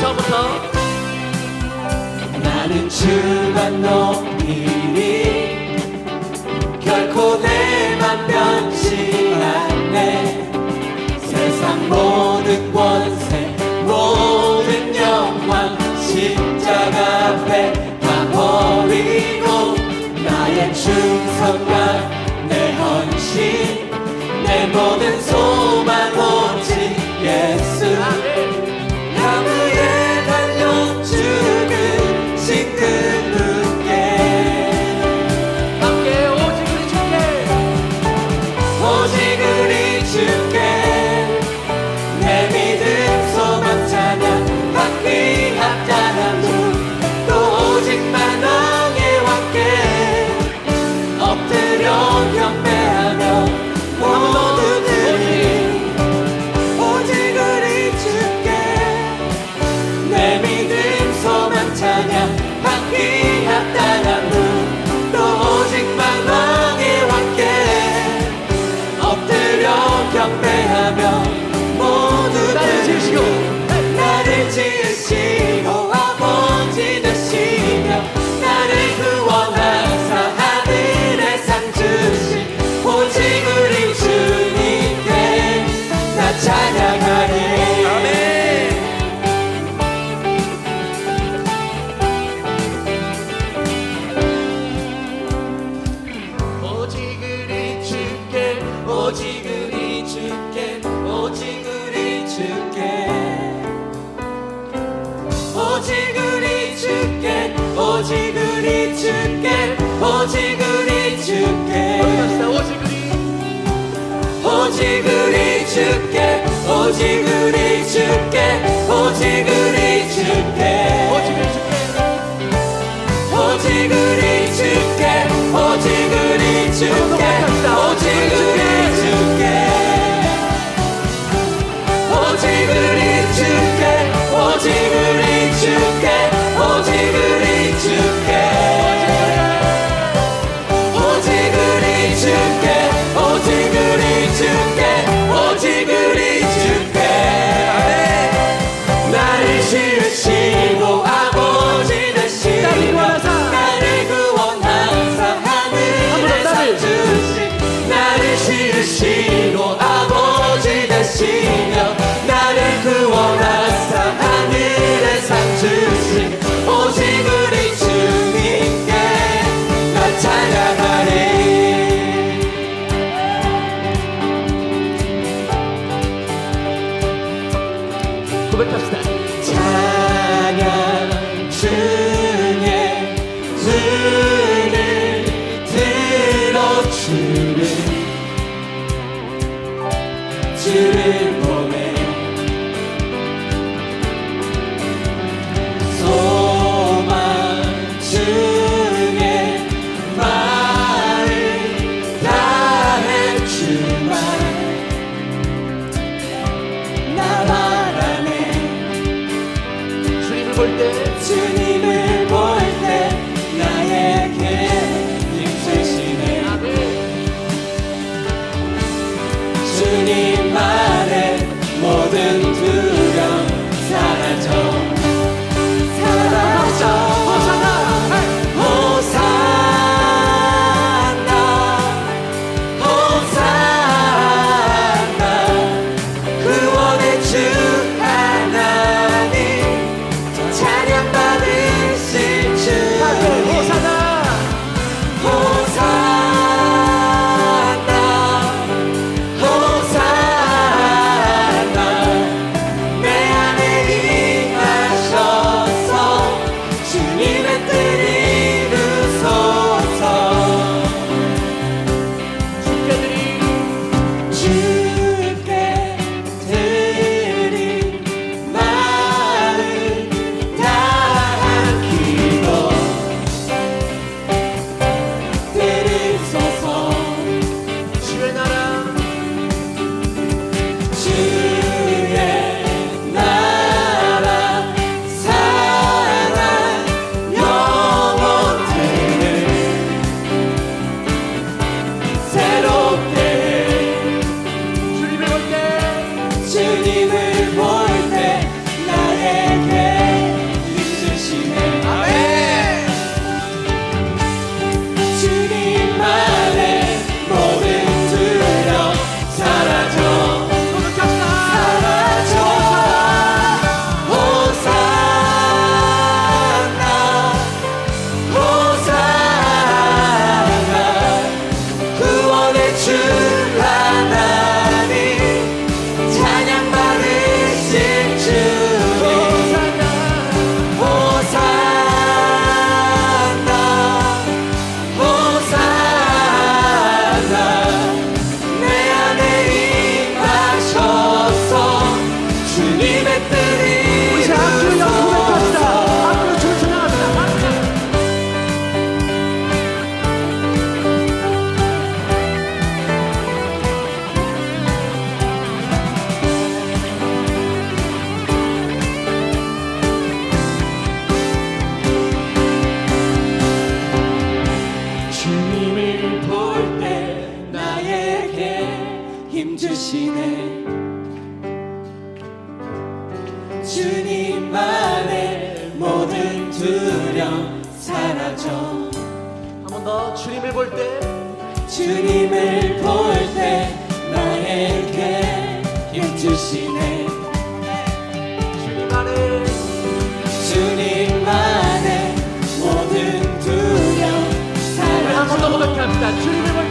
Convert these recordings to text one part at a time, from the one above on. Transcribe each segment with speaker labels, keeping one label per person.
Speaker 1: 처음부터.
Speaker 2: 나는 주만 높이니 결코 내맘 변치 않네. 세상 모든 권세 모든 영광 십자가 앞에 다 버리고 나의 충성 今
Speaker 1: 夜 Jiguru.
Speaker 2: 다스림 지리
Speaker 1: 사라져 한 번 더
Speaker 2: 주님을 볼 때.
Speaker 1: 주님을 볼 때 나에게 힘 주시네. 주님 안에. 주님 안에 모든 두려움 사라져
Speaker 2: 한번 더 고백합니다. 주님을 볼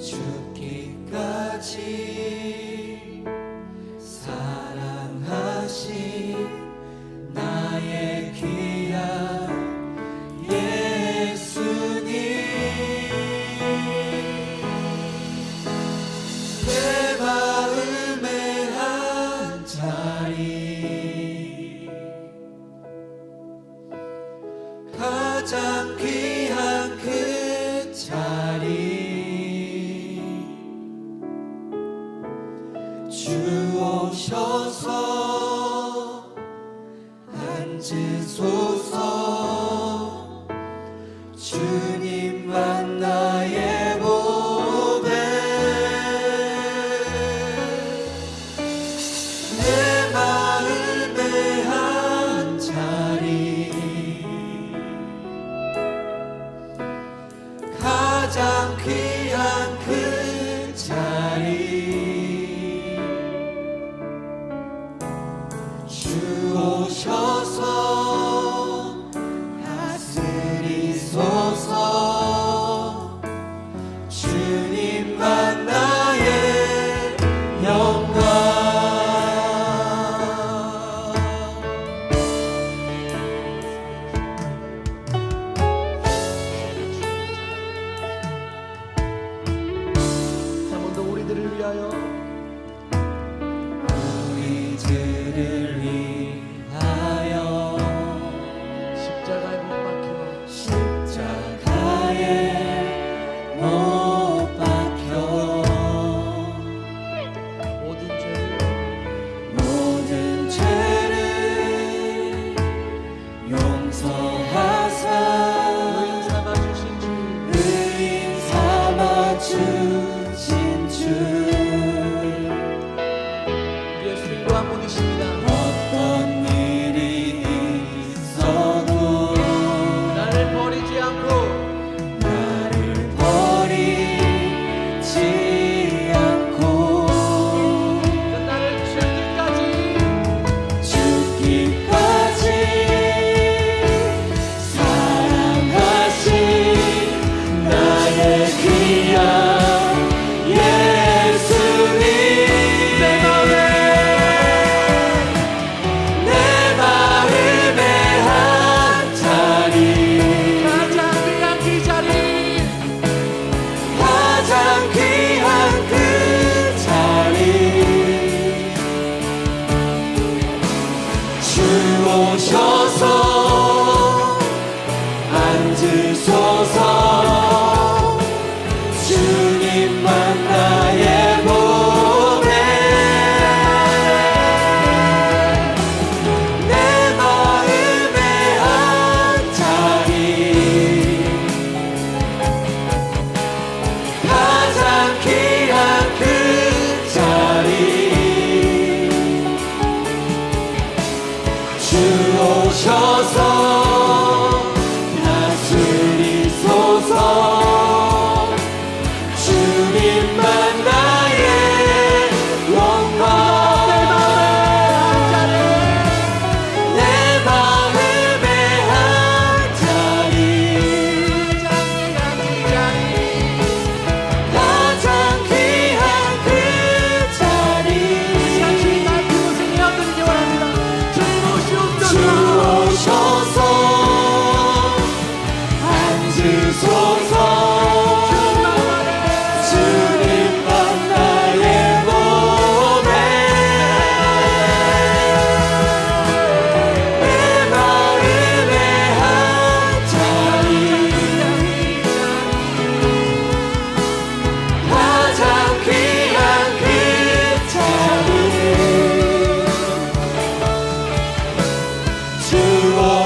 Speaker 1: 죽기까지.
Speaker 2: 解脱。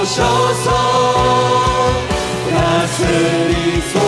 Speaker 2: 오셔서 다스리소서.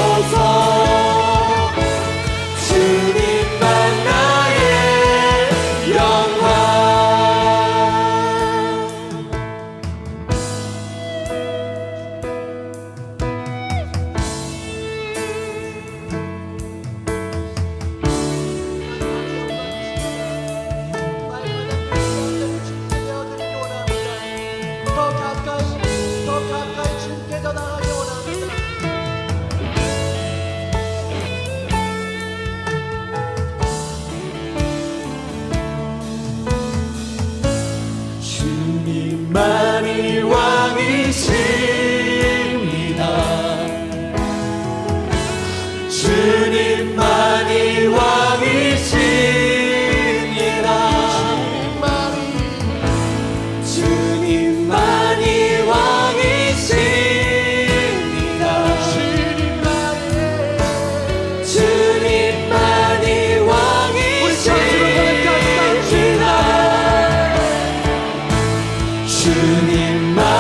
Speaker 2: 주님만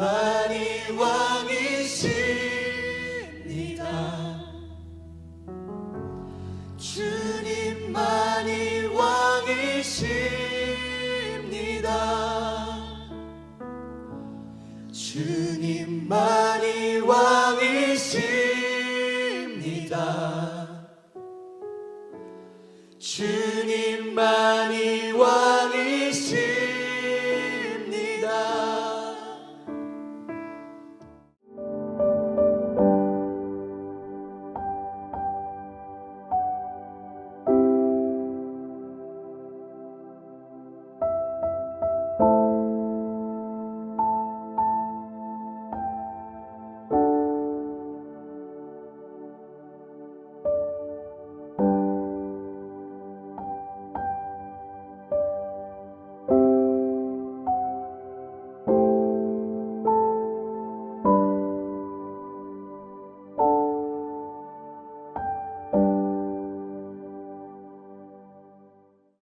Speaker 2: My